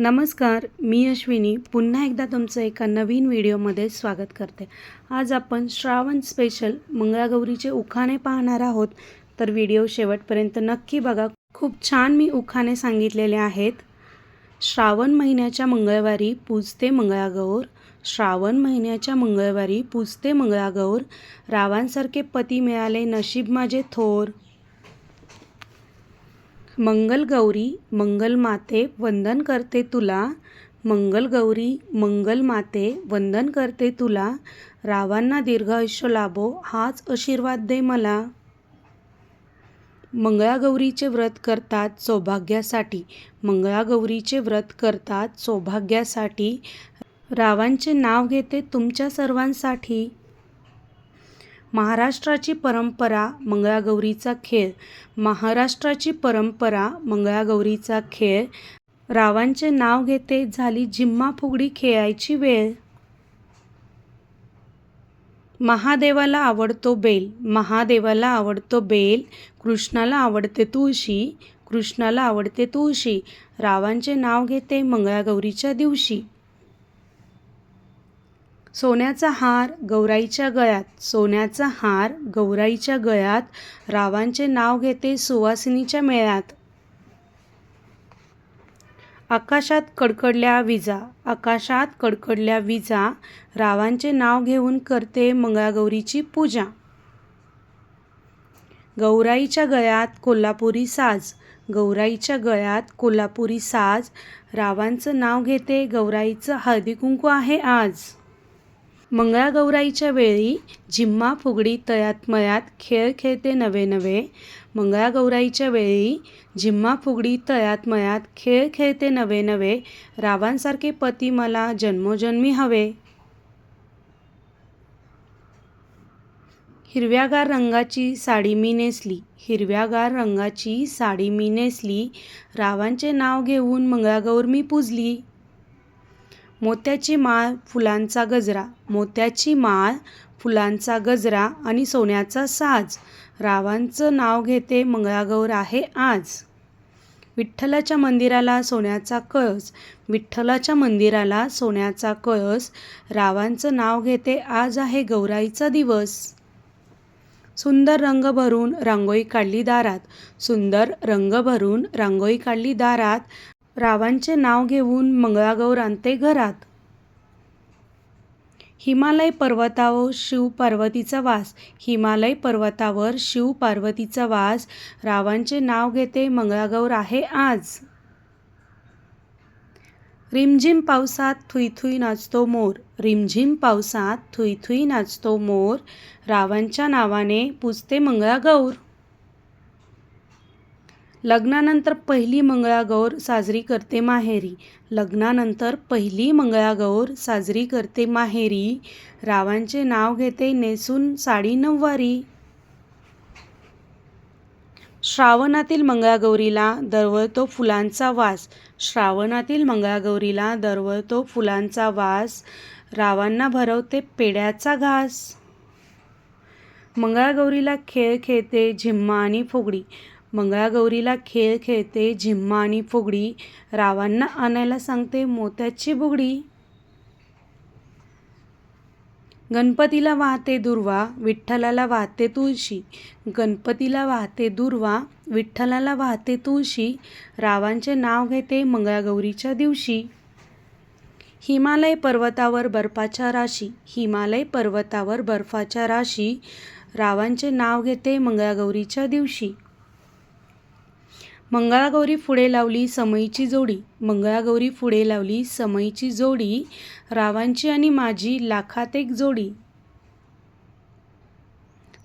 नमस्कार मी अश्विनी. पुन्हा एकदा तुमचं एका नवीन व्हिडिओमध्ये स्वागत करते. आज आपण श्रावण स्पेशल मंगळागौरीचे उखाणे पाहणार आहोत. तर व्हिडिओ शेवटपर्यंत नक्की बघा. खूप छान मी उखाणे सांगितलेले आहेत. श्रावण महिन्याच्या मंगळवारी पूजते मंगळागौर. श्रावण महिन्याच्या मंगळवारी पूजते मंगळागौर. रावांसारखे पती मिळाले नशीब माझे थोर. मंगल गौरी मंगल माते वंदन करते तुला. मंगल गौरी मंगल माते वंदन करते तुला. रावांना दीर्घ आयुष्य लाभो हाच आशीर्वाद दे मला. मंगळागौरीचे व्रत करतात सौभाग्यासाठी. मंगळागौरीचे व्रत करतात सौभाग्यासाठी. रावांचे नाव घेते तुमच्या सर्वांसाठी. महाराष्ट्राची परंपरा मंगळागौरीचा खेळ. महाराष्ट्राची परंपरा मंगळागौरीचा खेळ. रावांचे नाव घेते झाली जिम्मा फुगडी खेळायची वेळ. महादेवाला आवडतो बेल. महादेवाला आवडतो बेल. कृष्णाला आवडते तुळशी. कृष्णाला आवडते तुळशी. रावांचे नाव घेते मंगळागौरीच्या दिवशी. सोन्याचा हार गौराईच्या गळ्यात सोन्याचा हार गौराईच्या गळ्यात रावांचे नाव घेते सुवासिनीच्या मेळ्यात. आकाशात कडकडल्या विजा आकाशात कडकडल्या विजा रावांचे नाव घेऊन करते मंगळागौरीची पूजा. गौराईच्या गळ्यात कोल्हापुरी साज गौराईच्या गळ्यात कोल्हापुरी साज रावांचं नाव घेते गौराईचं हळदी कुंकू आहे आज. मंगळागौराईच्या वेळी झिम्मा फुगडी तयात मयात खेळ खेळते नवे नवे. मंगळागौराईच्या वेळी झिम्मा फुगडी तयात मयात खेळ खेळते नवे नवे. रावांसारखे पती मला जन्मोजन्मी हवे. हिरव्यागार रंगाची साडी मी नेसली. हिरव्यागार रंगाची साडी मी नेसली. रावांचे नाव घेऊन मंगळागौर मी पूजली. मोत्याची माळ फुलांचा गजरा मोत्याची माळ फुलांचा गजरा आणि सोन्याचा साज. रावांचं नाव घेते मंगळागौर आहे आज. विठ्ठलाच्या मंदिराला सोन्याचा कळस विठ्ठलाच्या मंदिराला सोन्याचा कळस रावांचं नाव घेते आज आहे गौराईचा दिवस. सुंदर रंग भरून रांगोळी काढली दारात सुंदर रंग भरून रांगोळी काढली दारात रावांचे नाव घेऊन मंगळागौर आणते घरात. हिमालय पर्वतावर शिव पार्वतीचा वास. हिमालय पर्वतावर शिव पार्वतीचा वास. रावांचे नाव घेते मंगळागौर आहे आज. रिमझिम पावसात थुईथुई नाचतो मोर. रिमझिम पावसात थुईथुई नाचतो मोर. रावांच्या नावाने पूजते मंगळागौर. लग्नानंतर पहिली मंगळागौर साजरी करते माहेरी. लग्नानंतर पहिली मंगळागौर साजरी करते माहेरी. रावांचे नाव घेते नेसून साडी नऊवारी. श्रावणातील मंगळागौरीला दरवळतो फुलांचा वास. श्रावणातील मंगळागौरीला दरवळतो फुलांचा वास. रावांना भरवते पेड्याचा घास. मंगळागौरीला खेळ खेळते झिम्मा आणि फुगडी. मंगळागौरीला खेळ खेळते झिम्मा आणि फुगडी रावांना आणायला सांगते मोत्याची बुगडी. गणपतीला वाहते दुर्वा विठ्ठलाला वाहते तुळशी. गणपतीला वाहते दुर्वा विठ्ठलाला वाहते तुळशी. रावांचे नाव घेते मंगळागौरीच्या दिवशी. हिमालय पर्वतावर बर्फाच्या राशी. हिमालय पर्वतावर बर्फाच्या राशी. रावांचे नाव घेते मंगळागौरीच्या दिवशी. मंगळागौरी पुढे लावली समईची जोडी. मंगळागौरी पुढे लावली समईची जोडी. रावांची आणि माझी लाखात एक जोडी.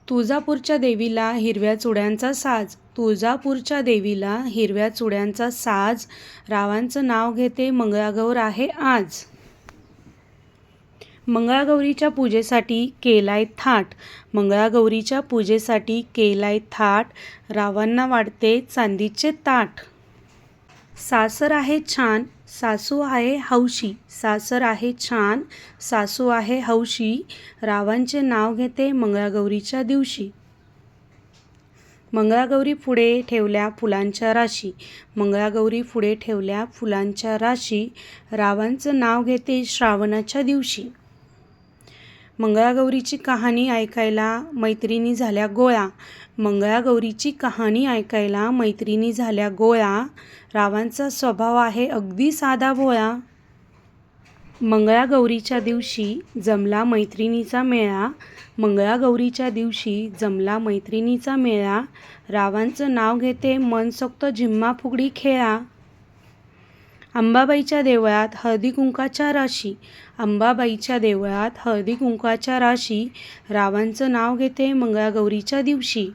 तुळजापूरच्या देवीला हिरव्या चुड्यांचा साज. तुळजापूरच्या देवीला हिरव्या चुड्यांचा साज. रावांचं नाव घेते मंगळागौर आहे आज. मंगळागौरीच्या पूजेसाठी केलाय थाट. मंगळागौरीच्या पूजेसाठी केलाय थाट. रावांना वाढते चांदीचे ताट. सासर आहे छान सासू आहे हौशी. सासर आहे छान सासू आहे हौशी. रावांचे नाव घेते मंगळागौरीच्या दिवशी. मंगळागौरी पुढे ठेवल्या फुलांच्या राशी. मंगळागौरी पुढे ठेवल्या फुलांच्या राशी. रावांचं नाव घेते श्रावणाच्या दिवशी. मंगळागौरीची कहाणी ऐकायला मैत्रिणी झाल्या गोळ्या. मंगळागौरीची कहाणी ऐकायला मैत्रिणी झाल्या गोळ्या. रावांचा स्वभाव आहे अगदी साधा भोळा. मंगळागौरीच्या दिवशी जमला मैत्रिणीचा मेळा. मंगळागौरीच्या दिवशी जमला मैत्रिणीचा मेळा. रावांचं नाव घेते मनसोक्त झिम्मा फुगडी खेळा. अंबाबाईच्या देवळात हळदी कुंकाच्या राशी. अंबाबाईच्या देवळात हळदी कुंकाच्या राशी. रावांचं नाव घेते मंगळागौरीच्या दिवशी.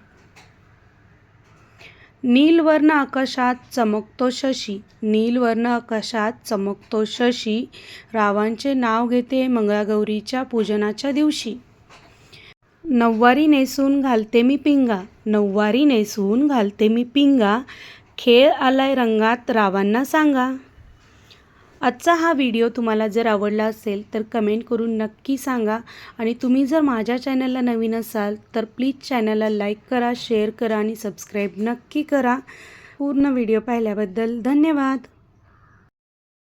नीलवर्ण आकाशात चमकतो शशी. नीलवर्ण आकाशात चमकतो शशी. रावांचे नाव घेते मंगळागौरीच्या पूजनाच्या दिवशी. नऊवारी नेसून घालते मी पिंगा. नऊवारी नेसून घालते मी पिंगा. खेळ आलाय रंगात रावांना सांगा. आजचा हा व्हिडिओ तुम्हाला जर आवडला असेल तर कमेंट करून नक्की सांगा. आणि तुम्ही जर माझ्या चॅनलला नवीन असाल तर प्लीज चॅनलला लाईक करा शेअर करा आणि सबस्क्राईब नक्की करा. पूर्ण व्हिडिओ पाहिल्याबद्दल धन्यवाद.